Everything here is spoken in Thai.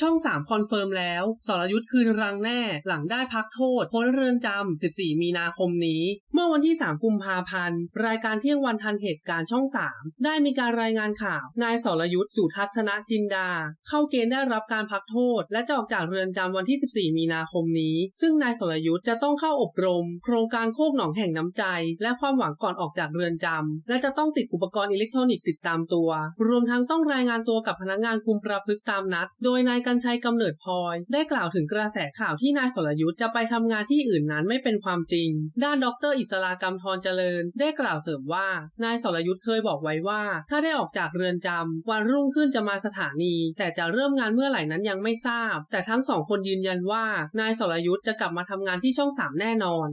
ช่องสามคอนเฟิร์มแล้วสรยุทธ์คืนรังแน่หลังได้พักโทษพ้นเรือนจำ 14 มีนาคมนี้ เมื่อวันที่ 3 กุมภาพันธ์ รายการเที่ยงวันทันเหตุการณ์ช่อง 3 ได้มีการรายงานข่าวนายสรยุทธ์สุทัศนจินดา เข้าเกณฑ์ได้รับการพักโทษ และจะออกจากเรือนจำวันที่ 14 มีนาคมนี้ ซึ่งนายสรยุทธ์จะต้องเข้าอบรม โครงการโคกหนองแห่งน้ำใจ และความหวังก่อนออกจากเรือนจำและจะต้องติดอุปกรณ์อิเล็กทรอนิกส์ติดตามตัว รวมทั้งต้องรายงานตัวกับพนักงานคุมประพฤติตามนัด โดยนายกัญชัยกำเนิดพลอย ได้กล่าวถึงกระแสข่าวที่นายสรยุทธ์จะไปทำงานที่อื่นนั้นไม่เป็นความจริง ด้านดร อิสรากรรมทรเจริญ ได้กล่าวเสริมว่า นายสรยุทธ์เคยบอกไว้ว่า ถ้าได้ออกจากเรือนจำวันรุ่งขึ้นจะมาสถานี แต่จะเริ่มงานเมื่อไหร่นั้นยังไม่ทราบ แต่ทั้งสองคนยืนยันว่านายสรยุทธ์จะกลับมาทำงานที่ช่องสามแน่นอน